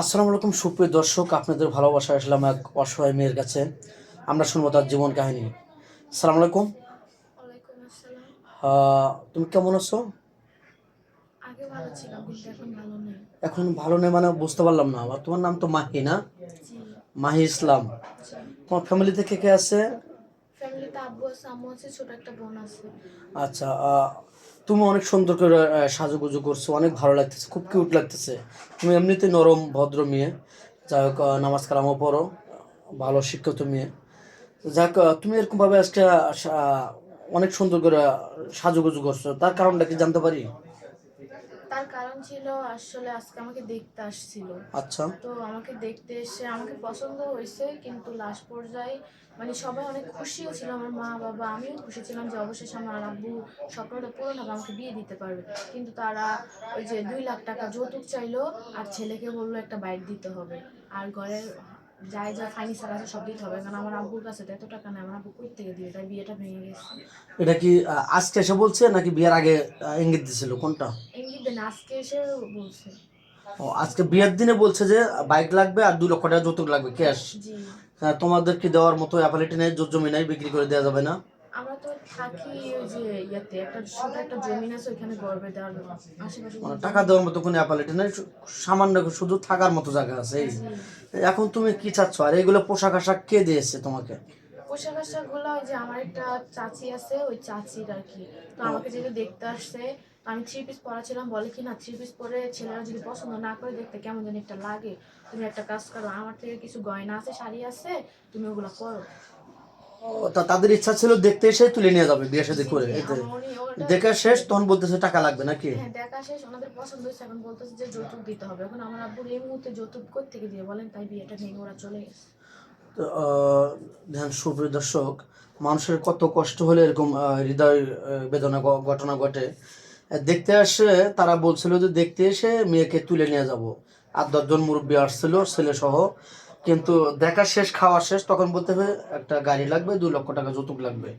আসসালামু আলাইকুম সুপ্রিয় দর্শক আপনাদের ভালোবাসা আসলাম এক অসহায় মেয়ের কাছে। আমরা শুনব তার জীবন কাহিনী। আসসালামু আলাইকুম। ওয়ালাইকুম তুমি কেমন আছো? এখন ভালো নেই। মানে বুঝতে পারলাম না। আবার তোমার নাম তো মাহি না? মাহি ইসলাম। তোমার ফ্যামিলিতে কে কে আছে? আচ্ছা তুমি অনেক সুন্দর করে সাজু সাজুগুজু করছ, অনেক ভালো লাগতেছে, খুব কিউট লাগতেছে। তুমি এমনিতে নরম, ভদ্র মেয়ে। যাই হোক নামাজ কালামও পড়ো, ভালো শিক্ষিত মেয়ে। যাক তুমি এরকমভাবে আজকে অনেক সুন্দর করে সাজুগুজু করছ। তার কারণটা কি জানতে পারি? তার ছিল আসলে আজকে আমাকে দেখতে আসছিল। আচ্ছা। তো আমাকে দেখতে এসে আমাকে পছন্দ হয়েছে কিন্তু লাস্ট পর্যায়ে মানে সবাই অনেক খুশিও ছিল আমার মা বাবা আমিও খুশি ছিলাম যে অবশেষে আমার আব্বু স্বপ্নটা পূরণ হবে আমাকে বিয়ে দিতে পারবে। কিন্তু তারা ওই যে দুই লাখ টাকা যৌতুক চাইলো আর ছেলেকে বলল একটা বাইক দিতে হবে। আর ঘরের যাই যা ফার্নিচার আছে সব দিতে হবে। কারণ আমার আব্বুর কাছে তো এত টাকা নেই আমার আব্বু কই থেকে দিবে তাই বিয়েটা ভেঙে গেছে। এটা কি আজকে এসে বলছে নাকি বিয়ের আগে ইঙ্গিত দিছিল? কোনটা? ইঙ্গিত দেন আজকে এসে বলছে। ও আজকে বিয়ের দিনে বলছে যে বাইক লাগবে আর দুই লক্ষ টাকা যৌতুক লাগবে ক্যাশ। জি। তোমাদের কি দেওয়ার মতো অ্যাপালিটি নেই জোর জমি নাই বিক্রি করে দেওয়া যাবে না? আমরা তো থাকি ওই যে ইয়াতে একটা ছোট একটা জমিন আছে ওইখানে গর্বে দেওয়ার আশেপাশে মানে টাকা দেওয়ার মতো কোনো অ্যাপালিটি নেই সামান্য শুধু থাকার মতো জায়গা আছে এই এখন তুমি কি চাচ্ছ? আর এগুলো পোশাক আশাক কে দিয়েছে তোমাকে? পোশাক আশাকগুলো ওই যে আমার একটা চাচি আছে ওই চাচির আর কি। তো আমাকে যেটা দেখতে আসছে আমি থ্রি পিস পরা ছিলাম বলে কি না থ্রি পিস পরে ছেলেরা যদি পছন্দ না করে দেখতে কেমন জানি একটা লাগে। তুমি একটা কাজ করো আমার থেকে কিছু গয়না আছে শাড়ি আছে তুমি ওগুলো করো তা তাদের ইচ্ছা ছিল দেখতে এসে তুলে নিয়ে যাবে বিয়ে শাদী করে। উনি ওটা দেখা শেষ তখন বলতেছে টাকা লাগবে নাকি? হ্যাঁ দেখা শেষ ওনাদের পছন্দ হয়েছে এখন বলতেছে যে যৌতুক দিতে হবে। এখন আমার আব্বুর এই মুহূর্তে যৌতুক থেকে দিয়ে বলেন তাই বিয়েটা ভেঙে ওরা চলে গেছে। ধ্যান সুপ্রিয় দর্শক মানুষের কত কষ্ট হলে এরকম হৃদয় বেদনা ঘটনা ঘটে। দেখতে আসে তারা বলছিল যে দেখতে এসে মেয়েকে তুলে নিয়ে যাব। আর দশজন মুরব্বী আসছিল ছেলে সহ কিন্তু দেখা শেষ, খাওয়া শেষ, তখন বলতে হবে একটা গাড়ি লাগবে দু লক্ষ টাকা যৌতুক লাগবে।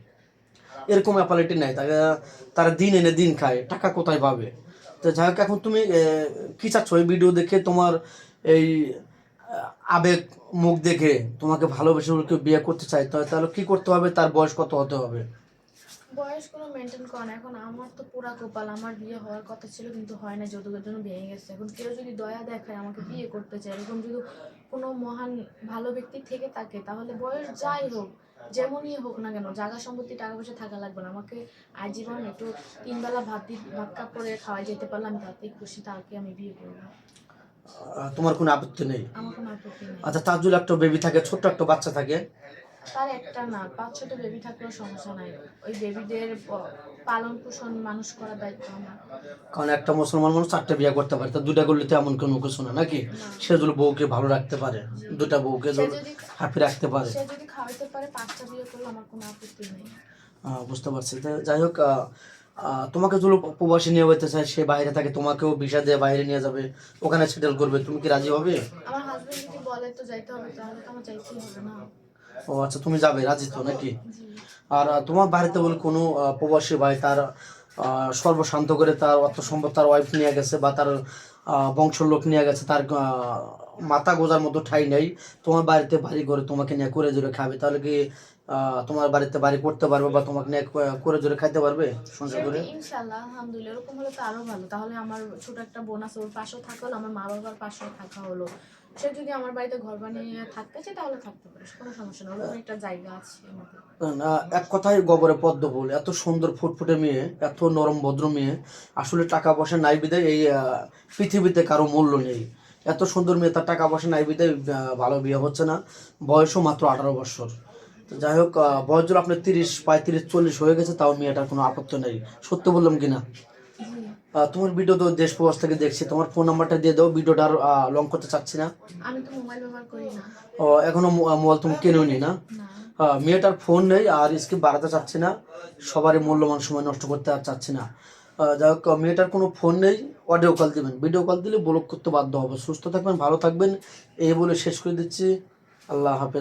এরকম অ্যাপালিটি নাই তাকে তারা দিন এনে দিন খায়, টাকা কোথায় পাবে? তো যাই হোক, এখন তুমি কি চাচ্ছ এই ভিডিও দেখে? তোমার এই আবেগ মুখ দেখে তোমাকে ভালোবেসে কেউ বিয়ে করতে চাই তাহলে কি করতে হবে? তার বয়স কত হতে হবে? বয়স কোনো মেনটেন করে না। এখন আমার তো পুরা কপাল আমার বিয়ে হওয়ার কথা ছিল কিন্তু হয় না যৌতুকের জন্য ভেঙে গেছে। এখন কেউ যদি দয়া দেখায় আমাকে বিয়ে করতে চায় এরকম যদি কোনো মহান ভালো ব্যক্তি থেকে থাকে তাহলে বয়স যাই হোক যেমনই হোক না কেন জায়গা সম্পত্তি টাকা পয়সা থাকা লাগবে না। আমাকে আজীবন একটু তিনবেলা ভাত দি ভাত কাপ করে খাওয়াই যেতে পারলে পারলাম তাতেই খুশি তাকে আমি বিয়ে করব। তোমার কোনো আপত্তি নেই? আমার কোনো আপত্তি নেই। আচ্ছা তার যদি একটা বেবি থাকে ছোট্ট একটা বাচ্চা থাকে। তার একটা না পাঁচ ছোট বেবি থাকলেও সমস্যা নাই। ওই বেবিদের পালন পোষণ মানুষ করার দায়িত্ব আমার। কারণ একটা মুসলমান মানুষ চারটে বিয়ে করতে পারে তো দুটা করলে তো এমন কোনো কিছু না নাকি? সে যদি বউকে ভালো রাখতে পারে দুটা বউকে যদি হ্যাপি রাখতে পারে। সে যদি খাওয়াইতে পারে পাঁচটা বিয়ে করলে আমার কোনো আপত্তি নেই। বুঝতে পারছি। যাই হোক তোমাকে যদি প্রবাসী নিয়ে যেতে চায় সে বাইরে থাকে তোমাকেও ভিসা দিয়ে বাইরে নিয়ে যাবে ওখানে সেটেল করবে তুমি কি রাজি হবে? আমার হাজবেন্ড যদি বলে তো যাইতে হবে তাহলে তো আমার যাইতেই হবে না। ও আচ্ছা তুমি যাবে রাজি তো নাকি? আর তোমার বাড়িতে বলে কোনো প্রবাসী ভাই তার সর্বশান্ত করে তার অর্থ সম্পদ তার ওয়াইফ নিয়ে গেছে বা তার বংশের লোক নিয়ে গেছে তার মাথা গোজার মতো ঠাই নেই তোমার বাড়িতে বাড়ি করে তোমাকে নিয়ে করে জোরে খাবে তাহলে কি তোমার বাড়িতে বাড়ি করতে পারবে বা তোমাকে নিয়ে করে জোরে খাইতে পারবে সংসার করে? সেটা ইনশাল্লাহ আলহামদুলিল্লাহ এরকম হলে তো আরও ভালো। তাহলে আমার ছোট একটা বোন আছে ওর পাশেও থাকা হলো আমার মা বাবার পাশেও থাকা হলো। সে যদি আমার বাড়িতে ঘর বানিয়ে থাকতে চায় তাহলে থাকতে পারে কোনো সমস্যা নেই। ওরকম একটা জায়গা আছে না, এক কথায় গোবরে পদ্ম ফুল এত সুন্দর ফুটফুটে মেয়ে এত নরম ভদ্র মেয়ে আসলে টাকা পয়সা নাই বিদায় এই পৃথিবীতে কারও মূল্য নেই। এত সুন্দর মেয়ে তার টাকা পয়সা নাই বিদায় ভালো বিয়ে হচ্ছে না। বয়সও মাত্র আঠারো বছর। যাই হোক বয়স যদি আপনার তিরিশ পঁয়ত্রিশ চল্লিশ হয়ে গেছে তাও মেয়েটার কোনো আপত্তি নেই। সত্য বললাম কিনা তোমার ভিডিও তো দেশ প্রবাস থেকে দেখছি। তোমার ফোন নাম্বারটা দিয়ে দাও ভিডিওটা আর লং করতে চাচ্ছি না। আমি তো মোবাইল ব্যবহার করি না। ও, এখনও মোবাইল তুমি কেনও নি? না। না মেয়েটার ফোন নেই আর স্কিপ বাড়াতে চাচ্ছি না। সবারই মূল্যবান সময় নষ্ট করতে আর চাচ্ছি না। যাই হোক মেয়েটার কোনো ফোন নেই। অডিও কল দিবেন। ভিডিও কল দিলে ব্লক করতে বাধ্য হবে। সুস্থ থাকবেন ভালো থাকবেন। এই বলে শেষ করে দিচ্ছি। আল্লাহ হাফেজ।